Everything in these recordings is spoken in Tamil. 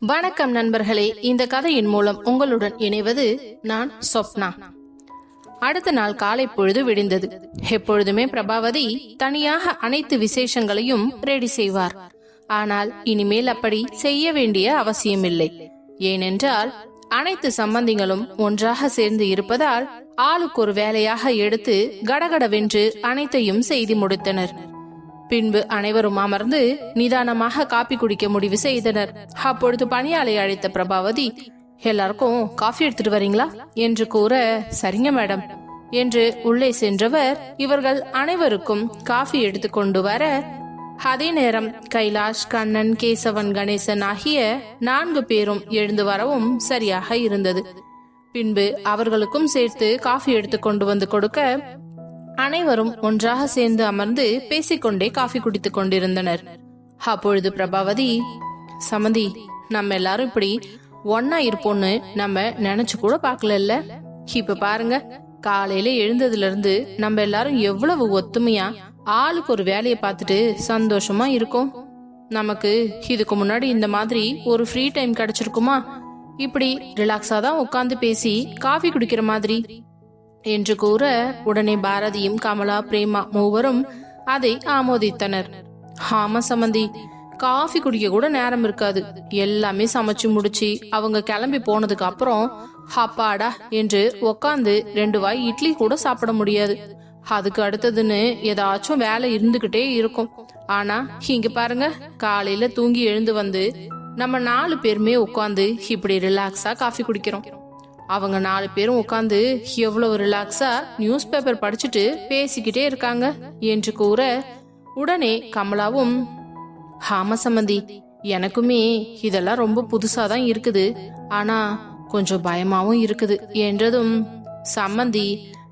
வணக்கம் நண்பர்களே இந்த கதையின் மூலம் உங்களுடன் இணைவது நான் சொப்னா. அடுத்த நாள் காலை பொழுது விடிந்தது. எப்பொழுதுமே பிரபாவதி தனியாக அனைத்து விசேஷங்களையும் ரெடி செய்வார். ஆனால் இனிமேல் அப்படி செய்ய வேண்டிய அவசியமில்லை. ஏனென்றால் அனைத்து சம்பந்திகளும் ஒன்றாக சேர்ந்து இருப்பதால் ஆளுக்கு ஒரு வேலையாக எடுத்து கடகடவென்று அனைத்தையும் செய்து முடித்தனர். பின்பு அனைவரும் அமர்ந்து நிதானமாக காப்பி குடிக்க முடிவு செய்தனர். அப்பொழுது பணியாளை அழைத்த பிரபாவதி எல்லாருக்கும் காஃபி எடுத்துட்டு வரீங்களா? என்று கூற சரிங்க மேடம். என்று உள்ளே சென்றவர் இவர்கள் அனைவருக்கும் காஃபி எடுத்து கொண்டு வர. அதே நேரம் கைலாஷ் கண்ணன் கேசவன் கணேசன் ஆகிய நான்கு பேரும் எழுந்து வரவும் சரியாக இருந்தது. பின்பு அவர்களுக்கும் சேர்த்து காஃபி எடுத்து கொண்டு வந்து கொடுக்க அனைவரும் ஒன்றாக சேர்ந்து அமர்ந்து பேசிக்கொண்டே காஃபி குடித்துக் கொண்டிருந்தனர். அப்பொழுது பிரபாவதி சமந்தி நம்ம எல்லாரும் இப்படி ஒன்னா இருப்போம்னு நம்ம நினைச்சு கூட பார்க்கல இப்ப பாருங்க காலையில எழுந்ததுல இருந்து நம்ம எல்லாரும் எவ்வளவு ஒத்துமையா ஆளுக்கு ஒரு வேலையை பார்த்துட்டு சந்தோஷமா இருக்கோம். நமக்கு இதுக்கு முன்னாடி இந்த மாதிரி ஒரு ஃப்ரீ டைம் கிடைச்சிருக்குமா? இப்படி ரிலாக்ஸா தான் உட்காந்து பேசி காஃபி குடிக்கிற மாதிரி. என்று கூற உடனே பாரதியும் கமலா பிரேமா மூவரும் அதை ஆமோதித்தனர். ஆமா சம்மந்தி காஃபி குடிக்க கூட நேரம் இருக்காது. எல்லாமே சமைச்சு முடிச்சு அவங்க கிளம்பி போனதுக்கு அப்புறம் அப்பாடா என்று உக்காந்து ரெண்டு வாய் இட்லி கூட சாப்பிட முடியாது. அதுக்கு அடுத்ததுன்னு ஏதாச்சும் வேலை இருந்துகிட்டே இருக்கும். ஆனா இங்க பாருங்க காலையில தூங்கி எழுந்து வந்து நம்ம நாலு பேருமே உட்காந்து இப்படி ரிலாக்ஸா காஃபி குடிக்கிறோம். அவங்க நாலு பேரும் உட்காந்து எவ்வளவு ரிலாக்ஸா நியூஸ் பேப்பர் படிச்சுட்டு பேசிக்கிட்டே இருக்காங்க என்று கூற உடனே கமலாவும் ஆமா சம்மந்தி எனக்குமே இதெல்லாம் ரொம்ப புதுசா தான் இருக்குது. ஆனா கொஞ்சம் பயமாவும் இருக்குது. என்றதும் சம்மந்தி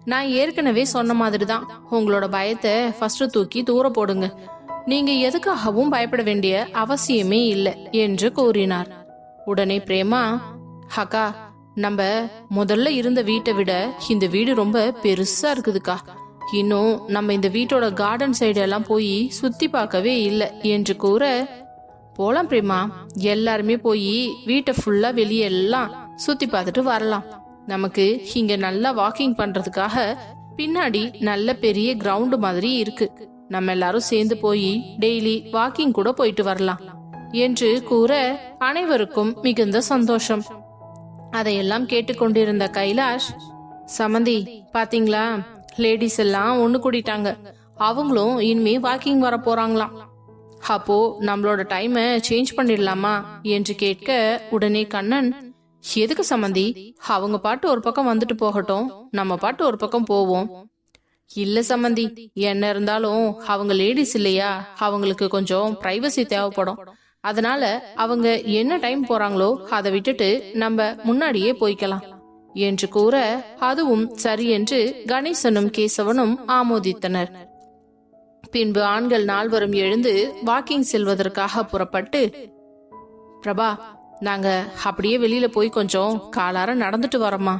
நான் ஏற்கனவே சொன்ன மாதிரி தான். உங்களோட பயத்தை ஃபர்ஸ்ட் தூக்கி தூர போடுங்க. நீங்க எதுக்காகவும் பயப்பட வேண்டிய அவசியமே இல்லை. என்று கூறினார். உடனே பிரேமா ஹக்கா நம்ம முதல்ல இருந்த வீட்டை விட இந்த வீடு ரொம்ப பெருசா இருக்குதுக்கா. இன்னும் நம்ம இந்த வீட்டோட கார்டன் சைடு எல்லாம் போய் சுத்தி பார்க்கவே இல்லை என்று கூற போலாம் பிரேமா. எல்லாருமே போய் வீட்டை ஃபுல்லா வெளியே எல்லாம் சுத்தி பார்த்துட்டு வரலாம். நமக்கு இங்க நல்லா வாக்கிங் பண்றதுக்காக பின்னாடி நல்ல பெரிய கிரவுண்ட் மாதிரி இருக்கு. நம்ம எல்லாரும் சேர்ந்து போய் டெய்லி வாக்கிங் கூட போயிட்டு வரலாம். என்று கூற அனைவருக்கும் மிகுந்த சந்தோஷம். அதையெல்லாம் கேட்டுக்கொண்டிருந்த கைலாஷ் சமந்தி பாத்தீங்களா? லேடிஸ் எல்லாம் ஒண்ணு கூடிட்டாங்க. அவங்களும் இனிமே வாக்கிங் வர போறாங்களாம். அப்போ நம்மளோட டைமை சேஞ்ச் பண்ணிடலாமா? என்று கேட்க உடனே கண்ணன் எதுக்கு சம்மந்தி அவங்க பாட்டு ஒரு பக்கம் வந்துட்டு போகட்டும். நம்ம பாட்டு ஒரு பக்கம் போவோம். இல்ல சம்மந்தி என்ன இருந்தாலும் அவங்க லேடிஸ் இல்லையா? அவங்களுக்கு கொஞ்சம் பிரைவசி தேவைப்படும். அதனால அவங்க என்ன டைம் போறாங்களோ அதை விட்டுட்டு நம்ம முன்னாடியே போய்க்கலாம் என்று கூற அதுவும் சரி என்று கணேசனும் கேசவனும் ஆமோதித்தனர். பின்பு ஆண்கள் நால்வரும் எழுந்து வாக்கிங் செல்வதற்காக புறப்பட்டு பிரபா நாங்க அப்படியே வெளியில போய் கொஞ்சம் காலார நடந்துட்டு வரோமா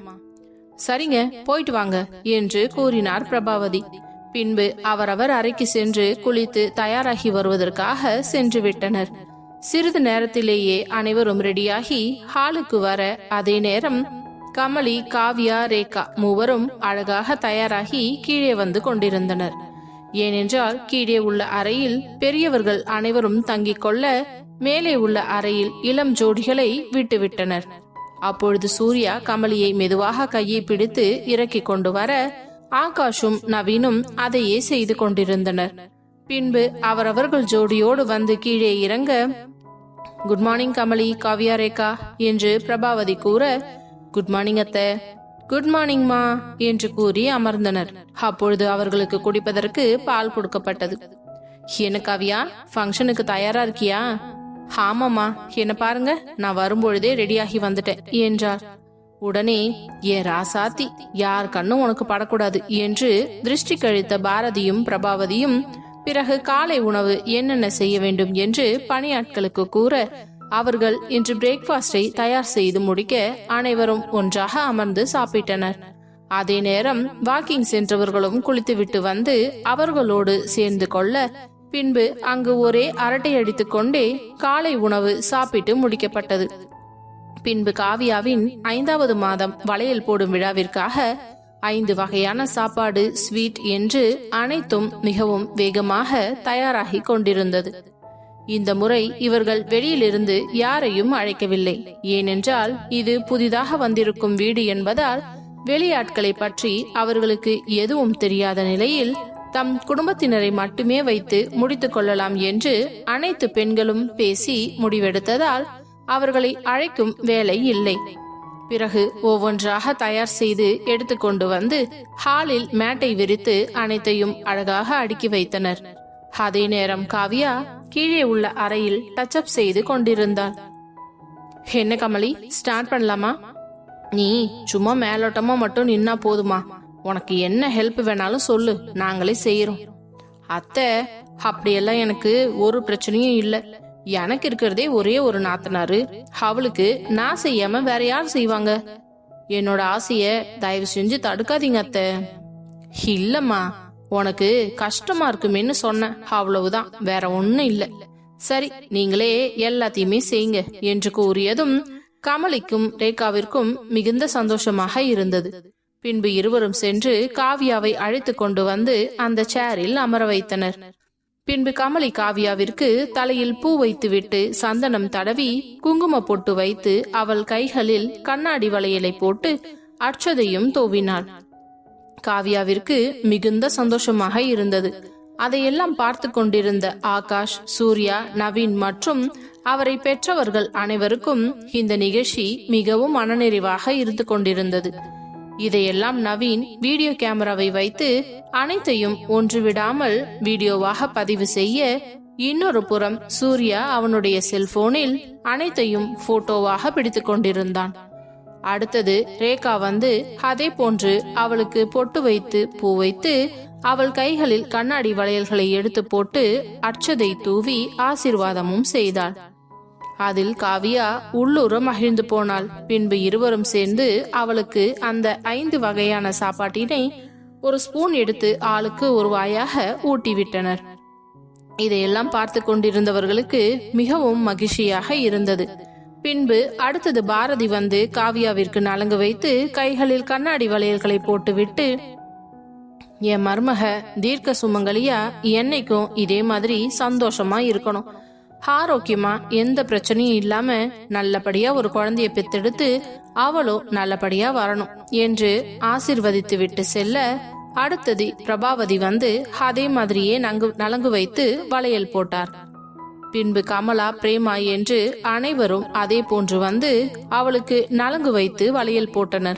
சரிங்க போயிட்டு வாங்க என்று கூறினார் பிரபாவதி. பின்பு அவரவர் அறைக்கு சென்று குளித்து தயாராகி வருவதற்காக சென்று விட்டனர். சிறிது நேரத்திலேயே அனைவரும் ரெடியாகி ஹாலுக்கு வர அதே நேரம் கமலி காவ்யா ரேகா மூவரும் அழகாக தயாராகி கீழே வந்து கொண்டிருந்தனர். ஏனென்றால் கீழே உள்ள அறையில் பெரியவர்கள் அனைவரும் தங்கிக் கொள்ள மேலே உள்ள அறையில் இளம் ஜோடிகளை விட்டுவிட்டனர். அப்பொழுது சூர்யா கமலியை மெதுவாக கையை பிடித்து இறக்கிக் கொண்டு வர ஆகாஷும் நவீனும் அதையே செய்து கொண்டிருந்தனர். பின்பு அவரவர்கள் ஜோடியோடு வந்து கீழே இறங்க குட் மார்னிங் கமலி காவியா ரேகா என்று பிரபாவதி கூற குட் மார்னிங் அத்தை. குட் மார்னிங் மா என்று கூறி அமர்ந்தனர். அப்பொழுது அவர்களுக்கு குடிப்பதற்கு பால் கொடுக்கப்பட்டது. என்ன காவியா? ஃபங்க்ஷனுக்கு தயாரா இருக்கியா? ஆமாம்மா. என்ன பாருங்க நான் வரும்பொழுதே ரெடியாகி வந்துட்டேன் என்றார். உடனே ஏ ராசாத்தி யார் கண்ணும் உனக்கு படக்கூடாது என்று திருஷ்டி கழித்த பாரதியும் பிரபாவதியும் பிறகு காலை உணவு என்னென்ன செய்ய வேண்டும் என்று பணியாட்களுக்கு கூற அவர்கள் இன்று பிரேக்ஃபாஸ்டை தயார் செய்து முடிக்க அனைவரும் ஒன்றாக அமர்ந்து சாப்பிட்டனர். அதே நேரம் வாக்கிங் சென்றவர்களும் குளித்துவிட்டு வந்து அவர்களோடு சேர்ந்து கொள்ள பின்பு அங்கு ஒரே அரட்டை அடித்துக் கொண்டே காலை உணவு சாப்பிட்டு முடிக்கப்பட்டது. பின்பு காவியாவின் ஐந்தாவது மாதம் வளையல் போடும் விழாவிற்காக ஐந்து வகையான சாப்பாடு ஸ்வீட் என்று அனைத்தும் மிகவும் வேகமாக தயாராகி கொண்டிருந்தது. இந்த முறை இவர்கள் வெளியிலிருந்து யாரையும் அழைக்கவில்லை. ஏனென்றால் இது புதிதாக வந்திருக்கும் வீடு என்பதால் வெளியாட்களை பற்றி அவர்களுக்கு எதுவும் தெரியாத நிலையில் தம் குடும்பத்தினரை மட்டுமே வைத்து முடித்துக் கொள்ளலாம் என்று அனைத்து பெண்களும் பேசி முடிவெடுத்ததால் அவர்களை அழைக்கும் வேலை இல்லை. பிறகு ஒவ்வொன்றாக தயார் செய்து எடுத்துக்கொண்டு வந்து ஹாலில் மேட்டை விரித்து அனைத்தையும் அழகாக அடுக்கி வைத்தனர். அதே நேரம் காவியா கீழே உள்ள அறையில் டச் அப் செய்து கொண்டிருந்தாள் என்ன கமலி ஸ்டார்ட் பண்ணலாமா? நீ சும்மா மேலோட்டமா மட்டும் நின்னா போதுமா? உனக்கு என்ன ஹெல்ப் வேணாலும் சொல்லு நாங்களே செய்யறோம் அத்தை அப்படியெல்லாம் எனக்கு ஒரு பிரச்சனையும் இல்லை. எனக்கு இருக்கிறதே ஒரே ஒரு நாத்தனாரு. அவளுக்கு நான் செய்யாம வேற யார் செய்வாங்க? என்னோட ஆசைய தயவு செஞ்சு தடுக்காதீங்க அத்தை. இல்லம்மா உனக்கு கஷ்டமா இருக்குமேன்னு சொன்னேன். அவ்வளவுதான் வேற ஒண்ணும் இல்ல. சரி நீங்களே எல்லாத்தையுமே செய்யுங்க என்று கூறியதும் கமலிக்கும் ரேகாவிற்கும் மிகுந்த சந்தோஷமாக இருந்தது. பின்பு இருவரும் சென்று காவியாவை அழைத்து கொண்டு வந்து அந்த சேரில் அமர வைத்தனர். பின்பு கமலி காவியாவிற்கு தலையில் பூ வைத்துவிட்டு சந்தனம் தடவி குங்கும பொட்டு வைத்து அவள் கைகளில் கண்ணாடி வளையலை போட்டு அச்சதையும் தோவினாள். காவியாவிற்கு மிகுந்த சந்தோஷமாக இருந்தது. அதையெல்லாம் பார்த்து கொண்டிருந்த ஆகாஷ் சூர்யா நவீன் மற்றும் அவரை பெற்றவர்கள் அனைவருக்கும் இந்த நிகழ்ச்சி மிகவும் மனநிறைவாக இருந்து கொண்டிருந்தது. இதையெல்லாம் நவீன் வீடியோ கேமராவை வைத்து அனைத்தையும் ஒன்று விடாமல் வீடியோவாக பதிவு செய்ய இன்னொரு புறம் சூர்யா அவனுடைய செல்போனில் அனைத்தையும் போட்டோவாக பிடித்துக் கொண்டிருந்தான். அடுத்தது ரேகா வந்து அதே போன்று அவளுக்கு பொட்டு வைத்து பூ வைத்து அவள் கைகளில் கண்ணாடி வளையல்களை எடுத்து போட்டு அர்ச்சதை தூவி ஆசிர்வாதமும் செய்தாள். அதில் காவியா உள்ளூரம் மகிழ்ந்து போனாள். பின்பு இருவரும் சேர்ந்து அவளுக்கு அந்த ஐந்து வகையான சாப்பாட்டினை ஒரு ஸ்பூன் எடுத்து ஆளுக்கு ஒரு வாயாக ஊட்டிவிட்டனர். இதையெல்லாம் பார்த்து கொண்டிருந்தவர்களுக்கு மிகவும் மகிழ்ச்சியாக இருந்தது. பின்பு அடுத்தது பாரதி வந்து காவியாவிற்கு நலங்கு வைத்து கைகளில் கண்ணாடி வளையல்களை போட்டுவிட்டு என் மருமக தீர்க்க சுமங்கலியா என்னைக்கும் இதே மாதிரி சந்தோஷமா இருக்கணும். ஆரோக்கியமா எந்த பிரச்சனையும் இல்லாம நல்லபடியா ஒரு குழந்தைய பெத்தெடுத்து அவளும் நல்லபடியா வரணும் என்று ஆசிர்வதித்து விட்டு செல்ல அடுத்தது பிரபாவதி வந்து அதே மாதிரியே நங்கு நலங்கு வைத்து வளையல் போட்டார். பின்பு கமலா பிரேமா என்று அனைவரும் அதே போன்று வந்து அவளுக்கு நலங்கு வைத்து வளையல் போட்டனர்.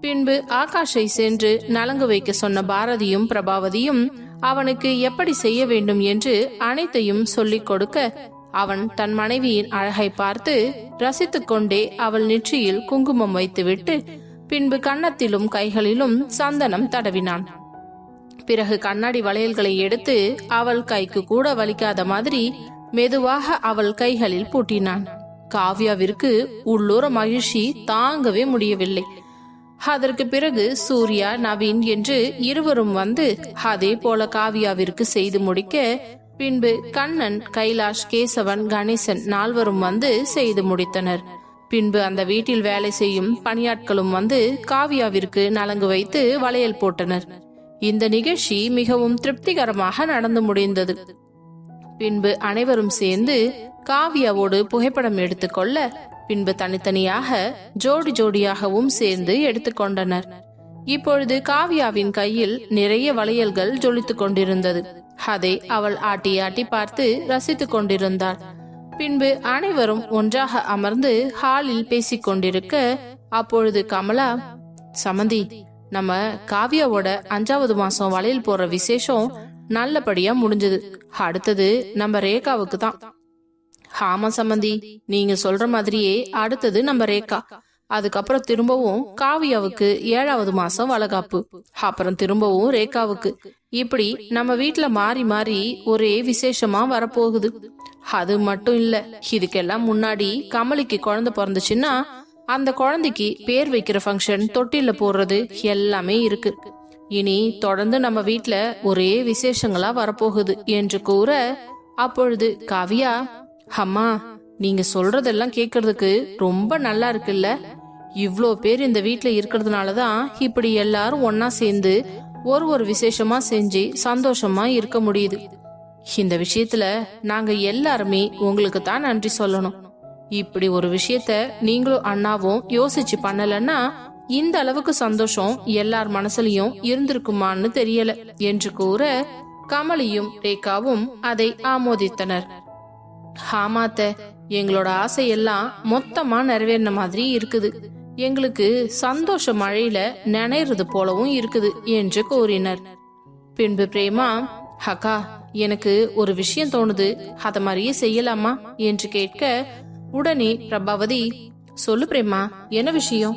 பின்பு ஆகாஷை சென்று நலங்கு வைக்க சொன்ன பாரதியும் பிரபாவதியும் அவனுக்கு எப்படி செய்ய வேண்டும் என்று அனைத்தையும் சொல்லிக் கொடுக்க அவன் தன் மனைவியின் அழகை பார்த்து ரசித்துக் கொண்டே அவள் நெற்றியில் குங்குமம் வைத்துவிட்டு பின்பு கன்னத்திலும் கைகளிலும் சந்தனம் தடவினான். பிறகு கண்ணாடி வளையல்களை எடுத்து அவள் கைக்கு கூட வலிக்காத மாதிரி மெதுவாக அவள் கைகளில் பூட்டினான். காவ்யாவிற்கு உள்ளூர மகிழ்ச்சி தாங்கவே முடியவில்லை. அதற்கு பிறகு சூர்யா நவீன் என்று இருவரும் வந்து அதே போல காவியாவிற்கு செய்து முடிக்க பின்பு கண்ணன் கைலாஷ் கேசவன் கணேசன் நால்வரும் வந்து செய்து முடித்தனர். பின்பு அந்த வீட்டில் வேலை செய்யும் பணியாட்களும் வந்து காவியாவிற்கு நலங்கு வைத்து வளையல் போட்டனர். இந்த நிகழ்ச்சி மிகவும் திருப்திகரமாக நடந்து முடிந்தது. பின்பு அனைவரும் சேர்ந்து காவியாவோடு புகைப்படம் எடுத்துக்கொள்ள பின்பு தனித்தனியாக ஜோடி ஜோடியாகவும் சேர்ந்து எடுத்துக்கொண்டனர் இப்பொழுது காவியாவின் கையில் நிறைய வளையல்கள் ஜொலித்துக் கொண்டிருந்தது. அதை அவள் ஆட்டி ஆட்டி பார்த்து ரசித்துக் கொண்டிருந்தாள். பின்பு அனைவரும் ஒன்றாக அமர்ந்து ஹாலில் பேசிக் கொண்டிருக்க அப்பொழுது கமலா சமந்தி நம்ம காவியாவோட அஞ்சாவது மாசம் வளையல் போற விசேஷம் நல்லபடியா முடிஞ்சது. அடுத்தது நம்ம ரேகாவுக்கு தான். ஆமா சம்மந்தி நீங்க சொல்ற மாதிரியே அடுத்தது நம்ம ரேகா. அதுக்கப்புறம் திரும்பவும் காவியாவுக்கு ஏழாவது மாசம் வளகாப்பு. அப்புறம் திரும்பவும் ரேகாவுக்கு. இப்படி நம்ம வீட்டுல மாறி மாறி ஒரே விசேஷமா வரப்போகுது. அது மட்டும் இல்ல இதுக்கெல்லாம் முன்னாடி கமலிக்கு குழந்தை பிறந்துச்சுன்னா அந்த குழந்தைக்கு பேர் வைக்கிற ஃபங்க்ஷன் தொட்டில போடுறது எல்லாமே இருக்கு. இனி தொடர்ந்து நம்ம வீட்டுல ஒரே விசேஷங்களா வரப்போகுது என்று கூற அப்பொழுது காவியா அம்மா நீங்க சொல்றதெல்லாம் கேக்குறதுக்கு ரொம்ப நல்லா இருக்குல்ல? இவ்ளோ பேர் இந்த வீட்டில் இருக்கிறதுனால தான் இப்படி எல்லாரும் ஒன்னா சேர்ந்து ஒரு ஒரு விசேஷமா செஞ்சு சந்தோஷமா இருக்க முடியுது. இந்த விஷயத்துல நாங்க எல்லாருமே உங்களுக்கு தான் நன்றி சொல்லணும். இப்படி ஒரு விஷயத்த நீங்களும் அண்ணாவும் யோசிச்சு பண்ணலன்னா இந்த அளவுக்கு சந்தோஷம் எல்லார் மனசுலயும் இருந்திருக்குமான்னு தெரியல என்று கூற கமலியும் ரேகாவும் அதை ஆமோதித்தனர். ஆமாத்த எங்களோட ஆசையெல்லாம் மொத்தமா நிறைவேறின மாதிரி இருக்குது. எங்களுக்கு சந்தோஷ மழையில நினைறது போலவும் இருக்குது என்று கூறினர். பின்பு பிரேமா ஹக்கா எனக்கு ஒரு விஷயம் தோணுது. அத மாதிரியே செய்யலாமா? என்று கேட்க உடனே பிரபாவதி சொல்லு பிரேமா என்ன விஷயம்?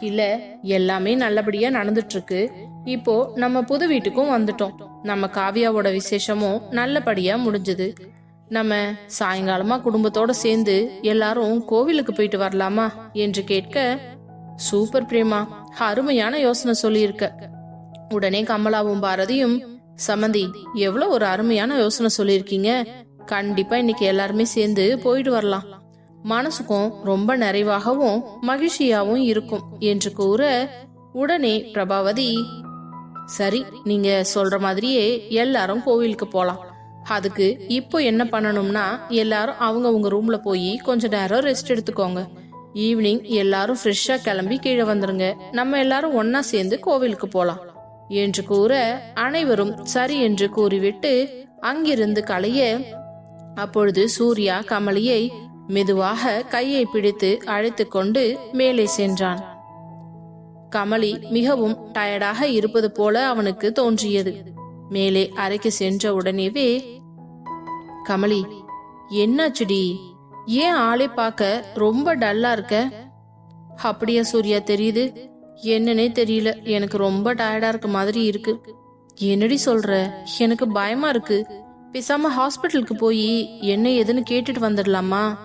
இல்ல எல்லாமே நல்லபடியா நடந்துட்டு இருக்கு இப்போ நம்ம புது வீட்டுக்கும் வந்துட்டோம். நம்ம காவியாவோட விசேஷமும் நல்லபடியா முடிஞ்சது. நம்ம சாயங்காலமா குடும்பத்தோட சேர்ந்து எல்லாரும் கோவிலுக்கு போயிட்டு வரலாமா என்று கேட்க சூப்பர் பிரேமா அருமையான யோசனை சொல்லியிருக்க. உடனே கமலாவும் பாரதியும் சமந்தி எவ்வளவு ஒரு அருமையான யோசனை சொல்லியிருக்கீங்க. கண்டிப்பா இன்னைக்கு எல்லாருமே சேர்ந்து போயிட்டு வரலாம். மனசுக்கும் ரொம்ப நிறைவாகவும் மகிழ்ச்சியாவும் இருக்கும் என்று கூற உடனே பிரபாவதி சரி நீங்க சொல்ற மாதிரியே எல்லாரும் கோவிலுக்கு போலாம். அதுக்கு இப்போ என்ன பண்ணணும்னா எல்லாரும் அவங்க உங்க ரூம்ல போய் கொஞ்ச நேரம் ரெஸ்ட் எடுத்துக்கோங்க. ஈவினிங் எல்லாரும் ஃப்ரெஷ்ஷா கிளம்பி கீழே வந்துருங்க. நம்ம எல்லாரும் ஒன்னா சேர்ந்து கோவிலுக்கு போலாம். என்று கூற அனைவரும் சரி என்று கூறிவிட்டு அங்கிருந்து களைய அப்பொழுது சூர்யா கமலியை மெதுவாக கையை பிடித்து அழைத்து கொண்டு மேலே சென்றான். கமலி மிகவும் டயர்டாக இருப்பது போல அவனுக்கு தோன்றியது. மேலே அறைக்கு சென்ற உடனேவே கமலி என்னாச்சுடி? ஏன் ஆளை பார்க்க ரொம்ப டல்லா இருக்க? அப்படியா சூர்யா தெரியுது. என்னன்னே தெரியல. எனக்கு ரொம்ப டயர்டா இருக்க மாதிரி இருக்கு. என்னடி சொல்ற? எனக்கு பயமா இருக்கு. பேசாம ஹாஸ்பிட்டலுக்கு போய் என்ன ஏதுன்னு கேட்டுட்டு வந்துடலாமா?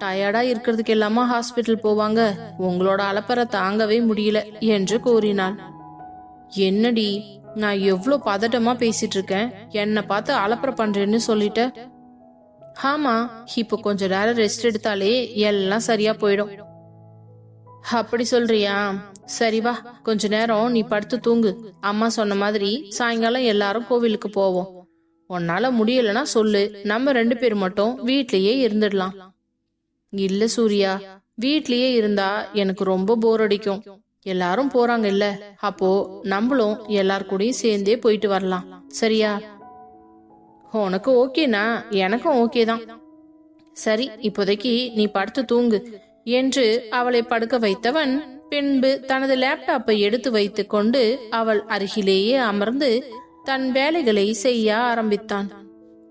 டயர்டா இருக்கிறதுக்கு எல்லாமா ஹாஸ்பிட்டல் போவாங்க. உங்களோட அலப்பறை தாங்கவே முடியல என்று கூறினாள். என்னடி? நான் எவ்வளோ பதட்டமா பேசிட்டு இருக்கேன் என்னை பார்த்து அலப்பறை பண்றேன்னு சொல்லிட்ட. ஆமா இப்போ கொஞ்ச நேரம் ரெஸ்ட் எடுத்தாலே எல்லாம் சரியா போயிடும். அப்படி சொல்றியா? சரி வா கொஞ்ச நேரம் நீ படுத்து தூங்கு. அம்மா சொன்ன மாதிரி சாயங்காலம் எல்லாரும் கோவிலுக்கு போவோம். உன்னால முடியலன்னா சொல்லு நம்ம ரெண்டு பேர் மட்டும் வீட்லயே இருந்துடலாம். இல்ல சூர்யா வீட்லயே இருந்தா எனக்கு ரொம்ப போர் அடிக்கும். எல்லாரும் போறாங்க இல்ல அப்போ நம்மளும் எல்லார் கூடயும் சேர்ந்தே போயிட்டு வரலாம். சரியா? உனக்கு ஓகேனா? எனக்கும் ஓகே தான் சரி இப்போதைக்கு நீ படுத்து தூங்கு என்று அவளை படுக்க வைத்தவன் பின்பு தனது லேப்டாப்பை எடுத்து வைத்துக் கொண்டு அவள் அருகிலேயே அமர்ந்து தன் வேலைகளை செய்ய ஆரம்பித்தான்.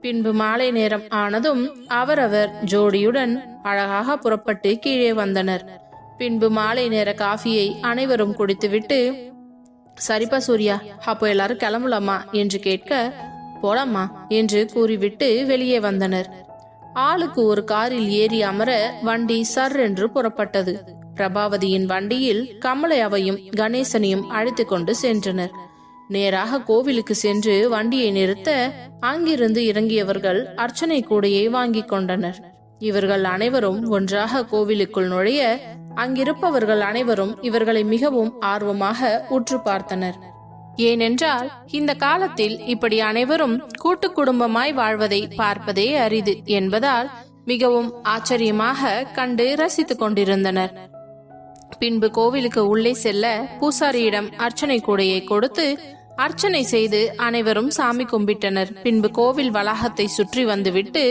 பின்பு மாலை நேரம் ஆனதும் அவரவர் ஜோடியுடன் அழகாக புறப்பட்டு கீழே வந்தனர். பின்பு மாலை நேர காஃபியை அனைவரும் குடித்துவிட்டு சரிப்பா சூர்யா அப்போ எல்லாரும் கிளம்பலாமா என்று கேட்க போலாமா என்று கூறிவிட்டு வெளியே வந்தனர். ஆளுக்கு ஒரு காரில் ஏறி அமர வண்டி சர் என்று புறப்பட்டது. பிரபாவதியின் வண்டியில் கமலையாவையும் கணேசனையும் அழைத்து கொண்டு சென்றனர். நேராக கோவிலுக்கு சென்று வண்டியை நிறுத்த அங்கிருந்து இறங்கியவர்கள் அர்ச்சனை கூடையை வாங்கிக் கொண்டனர். இவர்கள் அனைவரும் ஒன்றாக கோவிலுக்குள் நுழைய அங்கிருப்பவர்கள் அனைவரும் இவர்களை மிகவும் ஆர்வமாக உற்று பார்த்தனர். ஏனென்றால் இந்த காலத்தில் இப்படி அனைவரும் கூட்டு குடும்பமாய் வாழ்வதை பார்ப்பதே அரிது என்பதால் மிகவும் ஆச்சரியமாக கண்டு ரசித்துக் கொண்டிருந்தனர். பின்பு கோவிலுக்கு உள்ளே செல்ல பூசாரியிடம் அர்ச்சனை கூடையை கொடுத்து அர்ச்சனை செய்து அனைவரும் சாமி கும்பிட்டனர். பின்பு கோவில் வளாகத்தை சுற்றி வந்துவிட்டு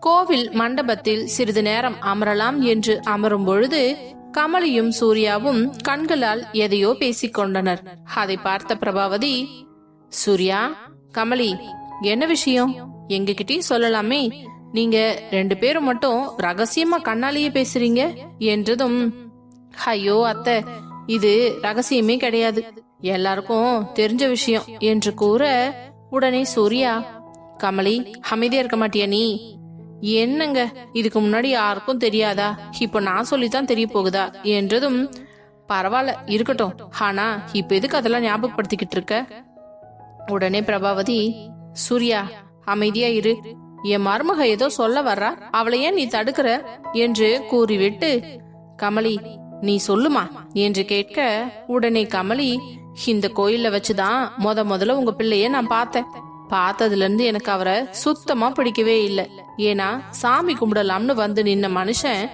கோவில் மண்டபத்தில் சிறிது நேரம் அமரலாம் என்று அமரும் பொழுது கமலியும் சூர்யாவும் கண்களால் எதையோ பேசிக் கொண்டனர். அதை பார்த்த பிரபாவதி சூர்யா கமலி என்ன விஷயம்? எங்ககிட்டயும் சொல்லலாமே. நீங்க ரெண்டு பேரும் மட்டும் ரகசியமா கண்ணாலேயே பேசுறீங்க? என்றதும் ஐயோ அத்தை இது ரகசியமே கிடையாது. எல்லாருக்கும் தெரிஞ்ச விஷயம் என்று கூற உடனே சூர்யா கமலி அமைதியா இருக்க மாட்டியா நீ? என்னங்க? இதுக்கு முன்னாடி யாருக்கும் தெரியாதா? இப்போ நான் சொல்லித்தான் தெரிய போகுதா? என்றதும் பரவாயில்ல இருக்கட்டும். ஆனா இப்ப எதுக்கு அதெல்லாம் ஞாபகப்படுத்திக்கிட்டு இருக்க? உடனே பிரபாவதி சூர்யா அமைதியா இரு. என் மருமக ஏதோ சொல்ல வர்றா. அவளை ஏன் நீ தடுக்கிற? என்று கூறிவிட்டு கமலி நீ சொல்லுமா? என்று கேட்க உடனே கமலி இந்த கோயில்ல வச்சுதான் முத முதல்ல உங்க பிள்ளைய நான் பார்த்தேன். பார்த்ததுலேருந்து எனக்கு அவரை சுத்தமாக பிடிக்கவே இல்லை. ஏன்னா சாமி கும்பிடலாம்னு வந்து நின்ன மனுஷன்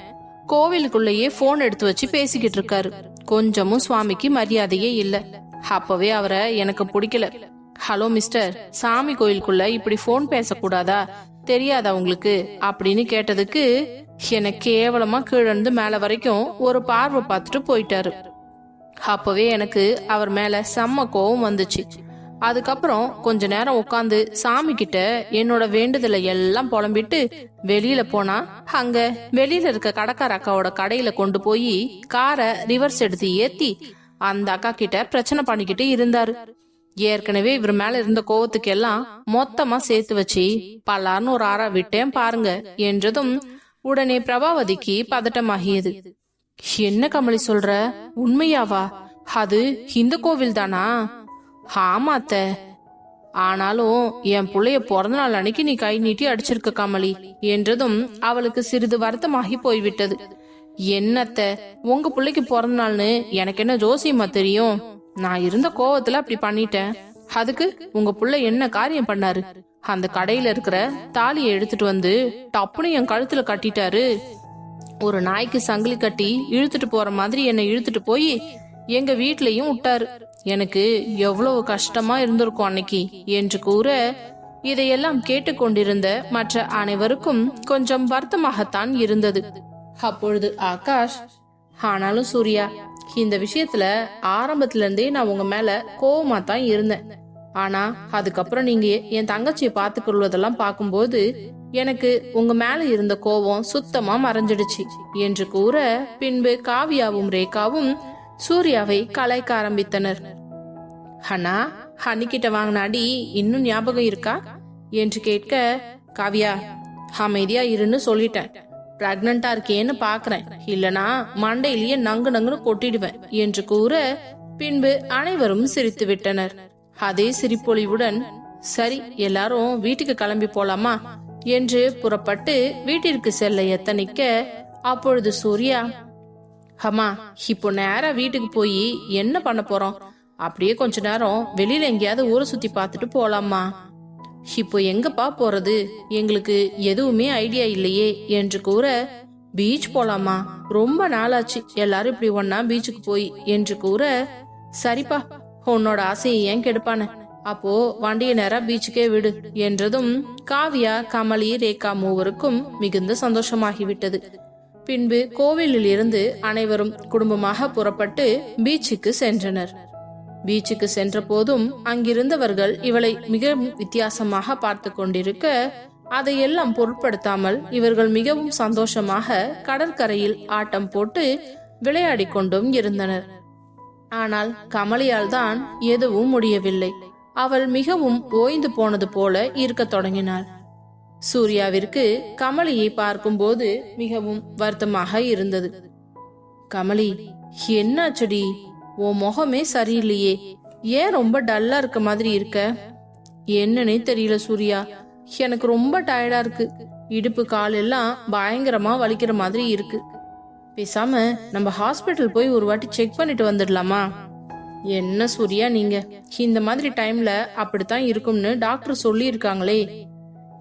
கோவிலுக்குள்ளேயே ஃபோன் எடுத்து வச்சு பேசிக்கிட்டு இருக்காரு. கொஞ்சமும் சுவாமிக்கு மரியாதையே இல்லை. அப்பவே அவரை எனக்கு பிடிக்கல. ஹலோ மிஸ்டர் சாமி கோயிலுக்குள்ள இப்படி ஃபோன் பேசக்கூடாதா? தெரியாதா உங்களுக்கு? அப்படின்னு கேட்டதுக்கு என்னை கேவலமா கீழந்து இருந்து மேல வரைக்கும் ஒரு பார்வை பார்த்துட்டு போயிட்டாரு. அப்பவே எனக்கு அவர் மேல செம்ம கோவம் வந்துச்சு. அதுக்கப்புறம் கொஞ்ச நேரம் உட்காந்து சாமி கிட்ட என்னோட வேண்டுதலை எல்லாம் புலம்பிட்டு வெளியில போனா அங்க வெளியில இருக்க கடைக்கார அக்காவோட கடையில கொண்டு போய் காரை ரிவர்ஸ் எடுத்து ஏத்தி அந்த அக்கா கிட்ட பிரச்சனை பண்ணிக்கிட்டு இருந்தாரு. ஏற்கனவே இவர் மேல இருந்த கோவத்துக்கு எல்லாம் மொத்தமா சேர்த்து வச்சு பலார்னு ஒரு ஆறா விட்டேன் பாருங்க என்றதும் உடனே பிரபாவதிக்கு பதட்டமாகியது. என்ன கமலி சொல்ற? உண்மையாவா? அது இந்த கோவில் தானா ஆமாத்த. ஆனாலும் என் புள்ளைய பிறந்த நாள் அன்னைக்கு நீ கை நீட்டி அடிச்சிருக்க கமலி என்றதும் அவளுக்கு சிறிது வருத்தமாகி போய்விட்டது. என்னத்த உங்க பிள்ளைக்கு பிறந்த நாள்னு எனக்கு என்ன ஜோசியமா தெரியும்? நான் இருந்த கோவத்துல அப்படி பண்ணிட்டேன். அதுக்கு உங்க புள்ள என்ன காரியம் பண்ணாரு? அந்த கடையில இருக்கிற தாலியை எடுத்துட்டு வந்து டப்புன்னு என் கழுத்துல கட்டிட்டாரு. ஒரு நாய்க்கு சங்கிலி கட்டி இழுத்துட்டு போற மாதிரி என்னை இழுத்துட்டு போய் எங்க வீட்லயும் விட்டாரு. எனக்கு எவ்வளவு கஷ்டமா இருந்திருக்கும் அன்னைக்கு என்று கூற இதையெல்லாம் கேட்டுக்கொண்டிருந்த மற்ற அனைவருக்கும் கொஞ்சம் வருத்தமாகத்தான் இருந்தது. அப்பொழுது ஆகாஷ் ஆனாலும் சூர்யா இந்த விஷயத்துல ஆரம்பத்துல இருந்தே நான் உங்க மேல கோவமா தான் இருந்தேன். ஆனா அதுக்கப்புறம் நீங்க என் தங்கச்சியை பார்த்து கொள்வதெல்லாம் பார்க்கும்போது எனக்கு உங்க மேல இருந்த கோவம் சுத்தமா மறைஞ்சிடுச்சு என்று கூற பின்பு காவியாவும் ரேகாவும் சூர்யாவை கலாய்க்க ஆரம்பித்தனர். அண்ணா ஹனிக்கிட்ட வாங்கின அடி இன்னும் ஞாபகம் இருக்கா? என்று கேட்க காவியா அமைதியா இருன்னு சொல்லிட்டேன். பிரெக்னண்டா இருக்கேன்னு பாக்குறேன். இல்லனா மண்டையிலேயே நங்கு நங்குன்னு கொட்டிடுவேன் என்று கூற பின்பு அனைவரும் சிரித்து விட்டனர். அதே சிரிப்பொழிவுடன் சரி எல்லாரும் வீட்டுக்கு கிளம்பி போலாமா? என்று புறப்பட்டு வீட்டிற்கு செல்ல எத்தனிக்க அப்பொழுது சூர்யா ஹம்மா இப்போ நேரா வீட்டுக்கு போய் என்ன பண்ண போறோம்? அப்படியே கொஞ்ச நேரம் வெளியில எங்கேயாவது ஊரை சுத்தி பார்த்துட்டு போலாமா? இப்போ எங்கப்பா போறது? எங்களுக்கு எதுவுமே ஐடியா இல்லையே என்று கூற பீச் போலாமா? ரொம்ப நாளாச்சு எல்லாரும் இப்படி ஒன்னா பீச்சுக்கு போய் என்று கூற சரிப்பா உன்னோட ஆசையை ஏன் கெடுப்பானே? அப்போ வண்டியை நேரா பீச்சுக்கே விடு என்றதும் காவியா கமலி ரேகா மூவருக்கும் மிகுந்த சந்தோஷமாகிவிட்டது. பின்பு கோவிலில் இருந்து அனைவரும் குடும்பமாக புறப்பட்டு பீச்சுக்கு சென்றனர். பீச்சுக்கு சென்ற போதும் அங்கிருந்தவர்கள் இவளை மிகவும் வித்தியாசமாக பார்த்து கொண்டிருக்க அதையெல்லாம் பொருட்படுத்தாமல் இவர்கள் மிகவும் சந்தோஷமாக கடற்கரையில் ஆட்டம் போட்டு விளையாடிக் கொண்டும் இருந்தனர். ஆனால் கமலியால் தான் எதுவும் முடியவில்லை. அவள் மிகவும் ஓய்ந்து போனது போல இருக்கத் தொடங்கினாள். சூர்யாவிற்கு கமலியை பார்க்கும்போது மிகவும் வருத்தமாக இருந்தது. கமலி என்னாச்சடி? உன் முகமே சரியில்லையே. ஏன் ரொம்ப டல்லா இருக்க மாதிரி இருக்க? என்னன்னே தெரியல சூர்யா. எனக்கு ரொம்ப டயர்டா இருக்கு. இடுப்பு கால் எல்லாம் பயங்கரமா வலிக்கிற மாதிரி இருக்கு. பேசாம நம்ம ஹாஸ்பிட்டல் போய் ஒரு வாட்டி செக் பண்ணிட்டு வந்துடலாமா? என்ன சூர்யா நீங்க? இந்த மாதிரி டைம்ல அப்படித்தான் இருக்கும்னு டாக்டர் சொல்லி இருக்காங்களே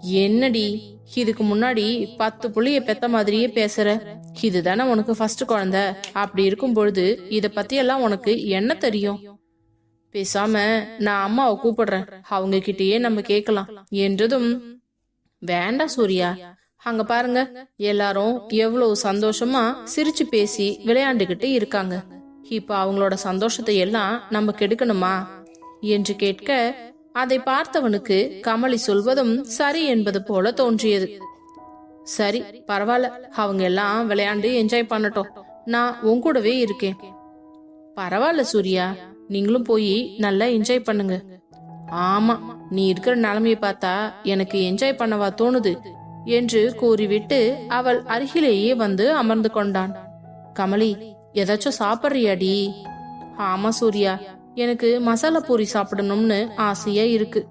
என்னடி இதுக்கு முன்னாடி பத்து புள்ளிய பெத்த மாதிரியே பேசுற. இதுதானே உனக்கு ஃபர்ஸ்ட் குழந்தை. அப்படி இருக்கும் பொழுது இத பத்தி எல்லாம் உனக்கு என்ன தெரியும்? பேசாம நான் அம்மாவை கூப்பிடுறேன். அவங்க கிட்டயே நம்ம கேட்கலாம். என்றதும் வேண்டாம் சூர்யா. அங்க பாருங்க. எல்லாரும் எவ்வளவு சந்தோஷமா சிரிச்சு பேசி விளையாண்டுகிட்டு இருக்காங்க. இப்ப அவங்களோட சந்தோஷத்தை எல்லாம் நம்ம கெடுக்கணுமா? என்று கேட்க அதை பார்த்தவனுக்கு கமலி சொல்வதும் சரி என்பது போல தோன்றியது. சரி பரவாயில்ல. அவங்க எல்லாம் விளையாண்டு என்ஜாய் பண்ணட்டும். நான் உன் கூடவே இருக்கேன். பரவாயில்ல சூர்யா. நீங்களும் போய் நல்லா என்ஜாய் பண்ணுங்க. ஆமா நீ இருக்கிற நிலைமையை பார்த்தா எனக்கு என்ஜாய் பண்ணவா தோணுது என்று கூறிவிட்டு அவள் அருகிலேயே வந்து அமர்ந்து கொண்டான். கமலி ஏதாச்சும் சாப்பிட்றியாடி? ஆமா சூர்யா. எனக்கு மசாலா பூரி சாப்பிடணும்னு ஆசையா இருக்கு.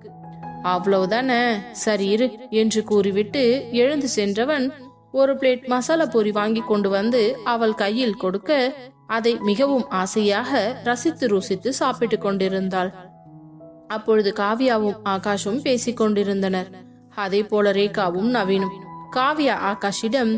அவ்வளவுதானே? சரி இரு என்று கூறிவிட்டு எழுந்து சென்றவன் ஒரு பிளேட் மசாலா பூரி வாங்கி கொண்டு வந்து அவள் கையில் கொடுக்க அதை மிகவும் ஆசையாக ரசித்து ருசித்து சாப்பிட்டு கொண்டிருந்தாள். அப்பொழுது காவியாவும் ஆகாஷும் பேசிக் கொண்டிருந்தனர். அதே போல ரேகாவும் நவீனும். காவியா ஆகாஷிடம்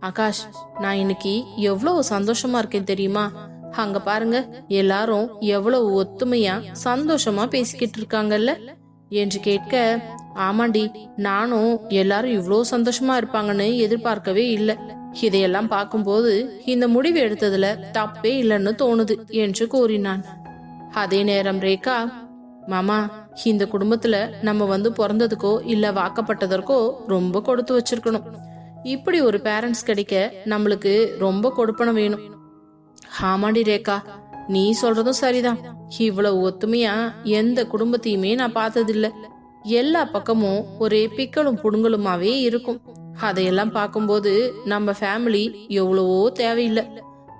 ஆகாஷ் நான் இன்னைக்கு எவ்வளவு சந்தோஷமா இருக்கேன் தெரியுமா? அங்க பாருங்க எல்லாரும் எவ்வளவு ஒத்துமையா சந்தோஷமா பேசிக்கிட்டு இருக்காங்கல்ல? என்று கேட்க ஆமாண்டி நானும் எல்லாரும் இவ்வளோ சந்தோஷமா இருப்பாங்கன்னு எதிர்பார்க்கவே இல்லை. இதையெல்லாம் பார்க்கும்போது இந்த முடிவு எடுத்ததுல தப்பே இல்லைன்னு தோணுது என்று கூறினான். அதே நேரம் ரேகா மாமா இந்த குடும்பத்துல நம்ம வந்து பிறந்ததுக்கோ இல்ல வாக்கப்பட்டதற்கோ ரொம்ப கொடுத்து வச்சிருக்கணும். இப்படி ஒரு பேரண்ட்ஸ் கிடைக்க நம்மளுக்கு ரொம்ப கொடுப்பணம் வேணும். ஆமாண்டி ரேகா நீ சொல்றதும் சரிதான். இவ்வளவு ஒத்துமையா எந்த குடும்பத்தையுமே நான் பார்த்ததில்ல. எல்லா பக்கமும் ஒரே பிக்கலும் புடுங்கலுமாவே இருக்கும். அதையெல்லாம் பார்க்கும்போது நம்ம ஃபேமிலி எவ்வளவோ தேவையில்லை.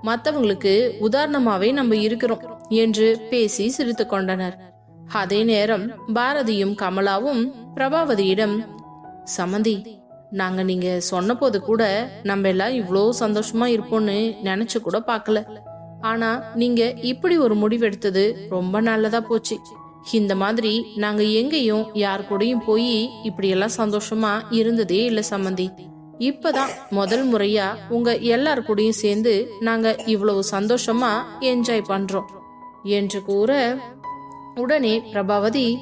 மத்தவங்களுக்கு உதாரணமாவே நம்ம இருக்கிறோம் என்று பேசி சிரித்து கொண்டனர். அதே நேரம் பாரதியும் கமலாவும் பிரபாவதியிடம் சமந்தி நாங்க நீங்க சொன்னபோது கூட நம்ம எல்லாம் இவ்வளோ சந்தோஷமா இருப்போம்னு நினைச்சு கூட பார்க்கல. ஆனா நீங்க இப்படி ஒரு முடிவெடுத்தது ரொம்ப நல்லதா போச்சு. இந்த மாதிரி நாங்க எங்கேயும் யார் கூடயும் போய் இப்படி எல்லாம் சந்தோஷமா இருந்ததே இல்ல சம்மந்தி. இப்பதான் முதல் முறையா உங்க எல்லார் கூடயும் சேர்ந்து நாங்க இவ்வளவு சந்தோஷமா என்ஜாய் பண்றோம். என்று கூற உடனே பிரபாவதி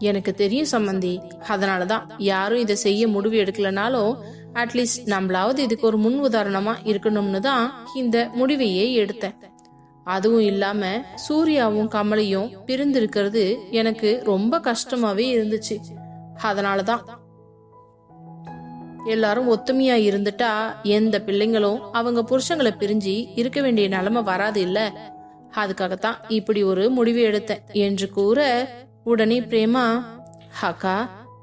எனக்கு தெரியும் சம்மந்தி அதனாலதான் யாரும் இதை செய்ய முடிவு எடுக்கலனாலும் அட்லீஸ்ட் நம்மளாவது இதுக்கு ஒரு முன் உதாரணமா இருக்கணும்னு தான் இந்த முடிவையே எடுத்தேன். அதுவும் இல்லாம சூர்யாவும் கமலையும் பிரிந்திருக்கிறது எனக்கு ரொம்ப கஷ்டமாவே இருந்துச்சு. அதனாலதான் எல்லாரும் ஒத்துமையா இருந்துட்டா எந்த பிள்ளைங்களும் அவங்க புருஷங்களை பிரிஞ்சு இருக்க வேண்டிய நிலைமை வராது இல்ல. அதுக்காகத்தான் இப்படி ஒரு முடிவு எடுத்தேன் என்று கூற உடனே பிரேமா அக்கா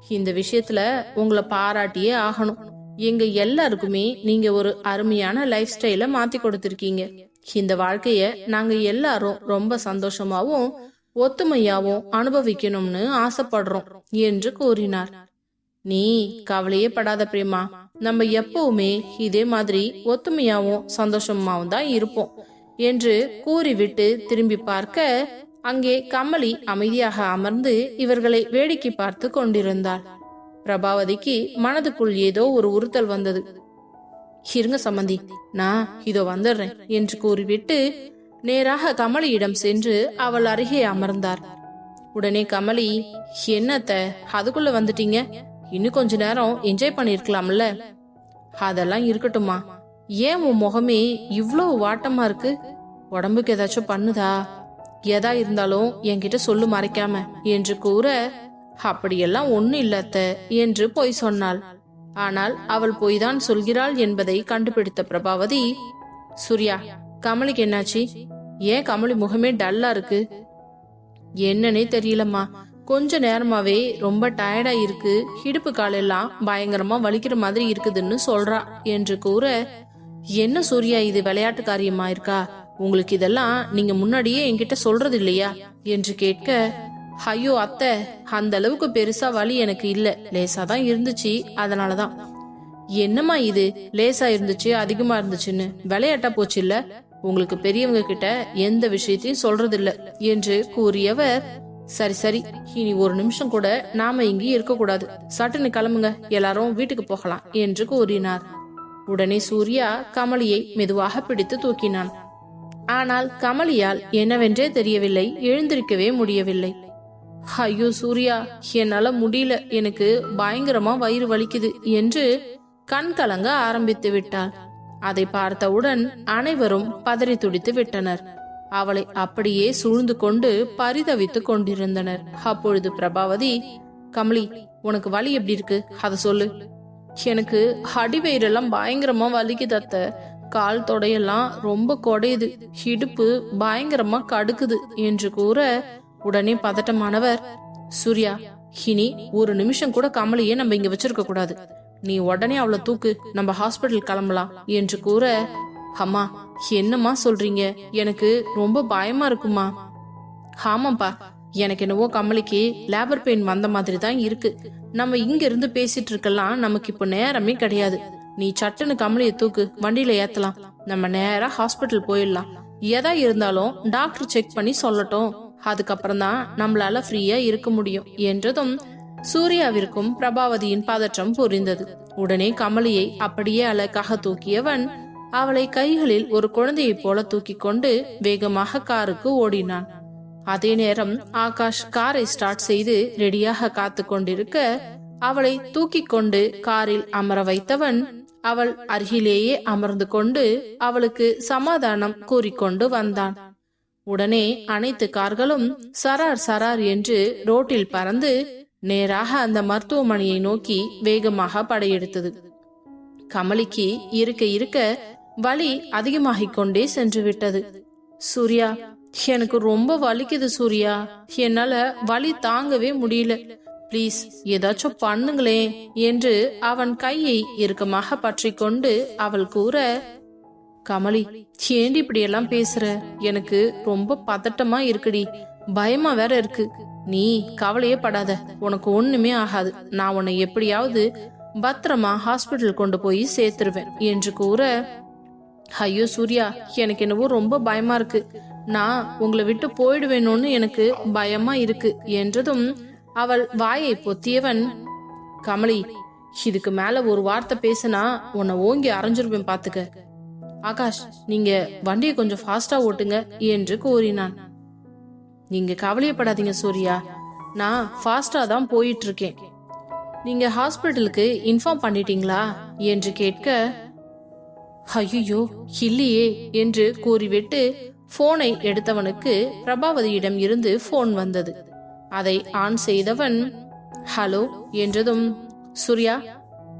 இந்த விஷயத்துல உங்களை பாராட்டியே ஆகணும். எங்க எல்லாருக்குமே நீங்க ஒரு அருமையான லைஃப் ஸ்டைல மாத்தி கொடுத்திருக்கீங்க. இந்த வாழ்க்கைய நாங்க எல்லாரும் ரொம்ப சந்தோஷமாவும் ஒத்துமையாவும் அனுபவிக்கணும்னு ஆசைப்படுறோம் என்று கூறினார். நீ கவலையே படாத பிரேமா. நம்ம எப்பவுமே இதே மாதிரி ஒத்துமையாவும் சந்தோஷமாவும் தான் இருப்போம் என்று கூறிவிட்டு திரும்பி பார்க்க அங்கே கமலி அமைதியாக அமர்ந்து இவர்களை வேடிக்கை பார்த்து கொண்டிருந்தாள். பிரபாவதிக்கு மனதுக்குள் ஏதோ ஒரு உறுத்தல் வந்தது. இருங்க சம்மந்தி நான் இதோ வந்துடுறேன் என்று கூறிவிட்டு நேராக கமலியிடம் சென்று அவள் அருகே அமர்ந்தார். உடனே கமலி என்னத்த அதுக்குள்ள வந்துட்டீங்க? இன்னும் கொஞ்ச நேரம் என்ஜாய் பண்ணிருக்கலாம்ல? அதெல்லாம் இருக்கட்டுமா ஏன் உன் முகமே இவ்வளவு வாட்டமா இருக்கு? உடம்புக்கு ஏதாச்சும் பண்ணுதா? எதா இருந்தாலும் என்கிட்ட சொல்லு மறைக்காம என்று கூற அப்படியெல்லாம் ஒண்ணு இல்லத்த என்று பொய் சொன்னாள். ஆனால் அவள் பொய்தான் சொல்கிறாள் என்பதை கண்டுபிடித்த பிரபாவதி சூர்யா கமலிக்கு என்னாச்சு? ஏன் கமலி முகமே டல்லா இருக்கு? என்னன்னே தெரியலம்மா. கொஞ்ச நேரமாவே ரொம்ப டயர்டா இருக்கு. இடுப்பு காலெல்லாம் பயங்கரமா வலிக்கிற மாதிரி இருக்குதுன்னு சொல்றா என்று கூற என்ன சூர்யா இது விளையாட்டு காரியமா இருக்கா? உங்களுக்கு இதெல்லாம் நீங்க முன்னாடியே என்கிட்ட சொல்றது இல்லையா என்று கேட்க ஐயோ அத்தை அந்த அளவுக்கு பெருசா வலி எனக்கு இல்ல. லேசா தான் இருந்துச்சு அதனாலதான். என்னம்மா இது? லேசா இருந்துச்சு அதிகமா இருந்துச்சுன்னு விளையாட்டா போச்சு இல்ல? உங்களுக்கு பெரியவங்க கிட்ட எந்த விஷயத்தையும் சொல்றது இல்ல என்று கூறியவர் சரி சரி இனி ஒரு நிமிஷம் கூட நாம இங்கே இருக்க கூடாது சட்டுன்னு கிளம்புங்க எல்லாரும் வீட்டுக்கு போகலாம் என்று கூறினார். உடனே சூர்யா கமலியை மெதுவாக பிடித்து தூக்கினான். ஆனால் கமலியால் என்னவென்றே தெரியவில்லை எழுந்திருக்கவே முடியவில்லை. ஐயோ சூர்யா என்னால முடியல எனக்கு பயங்கரமா வயிறு வலிக்குது என்று கண் கலங்க ஆரம்பித்து விட்டாள். அதை பார்த்தவுடன் அனைவரும் பதறி துடித்து விட்டனர். அவளை அப்படியே சூழ்ந்து கொண்டு பரிதவித்துக் கொண்டிருந்தனர். அப்பொழுது பிரபாவதி கமலி உனக்கு வலி எப்படி இருக்கு? அத சொல்லு. எனக்கு அடிவயிறெல்லாம் பயங்கரமா வலிக்குது அத்தை. கால் தொடையெல்லாம் ரொம்ப கொடையுது. இடுப்பு பயங்கரமா கடுக்குது என்று கூற உடனே பதட்டமானவர் சூர்யா இனி ஒரு நிமிஷம் கூட கமலியே நம்ம இங்க வச்சிருக்க கூடாது. நீ உடனே அவளை தூக்கு நம்ம ஹாஸ்பிட்டல் கிளம்பலாம் என்று கூற அம்மா என்னம்மா சொல்றீங்க? எனக்கு ரொம்ப பயமா இருக்குமா ஆமாப்பா எனக்கு என்னவோ கமலிக்கு லேபர் பெயின் வந்த மாதிரி தான் இருக்கு. நம்ம இங்க இருந்து பேசிட்டு இருக்கலாம் நமக்கு இப்போ நேரமே கிடையாது. நீ சட்டுன்னு கமலியை தூக்கு வண்டியில ஏத்தலாம். நம்ம நேரா ஹாஸ்பிட்டல் போயிடலாம். எதா இருந்தாலும் டாக்டர் செக் பண்ணி சொல்லட்டும். அதுக்கப்புறம் தான் நம்மளால ஃப்ரீயா இருக்க முடியும் என்றதும் சூர்யாவிற்கும் பிரபாவதியின் பதற்றம் புரிந்தது. உடனே கமலியை அப்படியே அழகாக தூக்கியவன் அவளை கைகளில் ஒரு குழந்தையைப் போல தூக்கி கொண்டு வேகமாக காருக்கு ஓடினான். அதே நேரம் ஆகாஷ் காரை ஸ்டார்ட் செய்து ரெடியாக காத்து கொண்டிருக்க அவளை தூக்கி கொண்டு காரில் அமர வைத்தவன் அவள் அருகிலேயே அமர்ந்து கொண்டு அவளுக்கு சமாதானம் கூறிக்கொண்டு வந்தான். உடனே அனைத்து கார்களும் சரார் சரார் என்று ரோட்டில் பறந்து நேராக அந்த மருத்துவமனையை நோக்கி வேகமாக படையெடுத்தது. கமலிக்கு இருக்க இருக்க வலி அதிகமாகிக் கொண்டே சென்று விட்டது. சூர்யா எனக்கு ரொம்ப வலிக்குது சூர்யா. என்னால வலி தாங்கவே முடியல. ப்ளீஸ் ஏதாச்சும் பண்ணுங்களே என்று அவன் கையை இறுக்கமாக பற்றி கொண்டு அவள் கூற கமலி ஏண்டி இப்படி எல்லாம் பேசுற? எனக்கு ரொம்ப பதட்டமா இருக்குடி. பயமா வேற இருக்கு. நீ கவலையே படாத. உனக்கு ஒண்ணுமே ஆகாது. நான் உன்னை எப்படியாவது பத்திரமா ஹாஸ்பிட்டல் கொண்டு போய் சேர்த்துருவேன் என்று கூற ஐயோ சூர்யா எனக்கு என்னவோ ரொம்ப பயமா இருக்கு. நான் உங்களை விட்டு போயிடுவேணும்னு எனக்கு பயமா இருக்கு என்றதும் அவள் வாயை பொத்தியவன் கமலி இதுக்கு மேல ஒரு வார்த்தை பேசினா உன்னை ஓங்கி அரைஞ்சிருப்பேன் பாத்துக்க. ஆகாஷ் நீங்க வண்டியை கொஞ்சம் ஃபாஸ்டா ஓட்டுங்க என்று கூறினான். நீங்க கவலையப்படாதீங்க சூர்யா. நான் ஃபாஸ்டா தான் போயிட்டு இருக்கேன் நீங்க ஹாஸ்பிட்டலுக்கு இன்ஃபார்ம் பண்ணிட்டீங்களா? என்று கேட்க ஐயோ இல்லையே என்று கூறிவிட்டு போனை எடுத்தவனுக்கு பிரபாவதியிடம் இருந்து போன் வந்தது. அதை ஆன் செய்தவன் ஹலோ என்றதும் சூர்யா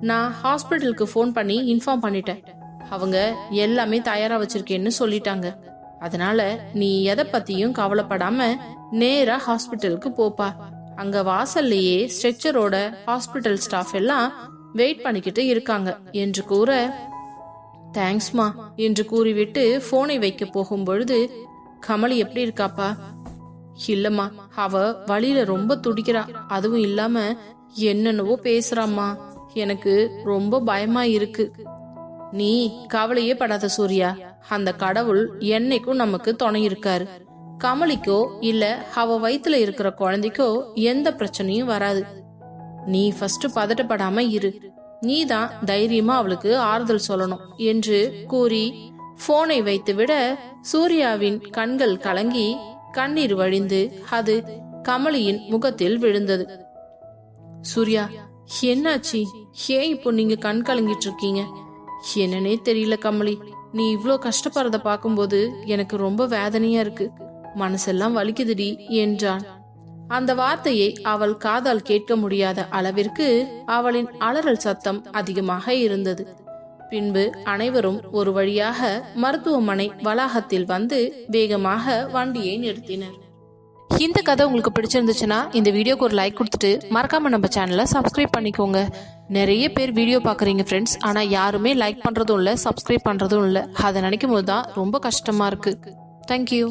நான் ஹாஸ்பிட்டலுக்கு ஃபோன் பண்ணி இன்ஃபார்ம் பண்ணிட்டேன். அவங்க எல்லாமே தயாரா வச்சிருக்கேன்னு சொல்லிட்டாங்க. அதனால நீ எதை பத்தியும் கவலைப்படாம நேரா ஹாஸ்பிட்டலுக்கு போப்பா. அங்க வாசல்லையே ஸ்ட்ரெச்சரோட ஹாஸ்பிட்டல் ஸ்டாஃப் எல்லாம் வெயிட் பண்ணிக்கிட்டு இருக்காங்க என்று கூற தேங்க்ஸ்மா என்று கூறிவிட்டு போனை வைக்க போகும் பொழுது கமலி எப்படி இருக்காப்பா? இல்லம்மா அவ வழியில ரொம்ப துடிக்கிறா. அதுவும் இல்லாம என்னென்னவோ பேசுறாம்மா. எனக்கு ரொம்ப பயமா இருக்கு. நீ கவலையே படாத சூர்யா. அந்த கடவுள் என்னைக்கும் நமக்கு துணை இருக்காரு. கமலிக்கோ இல்ல அவ வயித்துல இருக்கிற குழந்தைக்கோ எந்த பிரச்சனையும் வராது. நீ ஃபர்ஸ்ட் பதட்டப்படாம இரு. நீதான் தைரியமா அவளுக்கு ஆறுதல் சொல்லணும் என்று கூறி போனை வைத்துவிட சூர்யாவின் கண்கள் கலங்கி கண்ணீர் வழிந்து அது கமலியின் முகத்தில் விழுந்தது. சூர்யா என்னாச்சு? ஏன் இப்போ நீங்க கண் கலங்கிட்டு இருக்கீங்க? என்னன்னே தெரியல கமலி. நீ இவ்வளோ கஷ்டப்படுறத பார்க்கும்போது எனக்கு ரொம்ப வேதனையா இருக்கு. மனசெல்லாம் வலிக்குதுடி என்றான். அந்த வார்த்தையை அவள் காதால் கேட்க முடியாத அளவிற்கு அவளின் அலறல் சத்தம் அதிகமாக இருந்தது. பின்பு அனைவரும் ஒரு வழியாக மருத்துவமனை வளாகத்தில் வந்து வேகமாக வண்டியை நிறுத்தினர். இந்த கதை உங்களுக்கு பிடிச்சிருந்துச்சுன்னா இந்த வீடியோக்கு ஒரு லைக் கொடுத்துட்டு மறக்காம நம்ம சேனலை சப்ஸ்கிரைப் பண்ணிக்கோங்க. நிறைய பேர் வீடியோ பார்க்குறீங்க ஃப்ரெண்ட்ஸ் ஆனால் யாருமே லைக் பண்ணுறதும் இல்லை சப்ஸ்கிரைப் பண்ணுறதும் இல்லை. அதை நினைக்கும் போது தான் ரொம்ப கஷ்டமாக இருக்குது தேங்க்யூ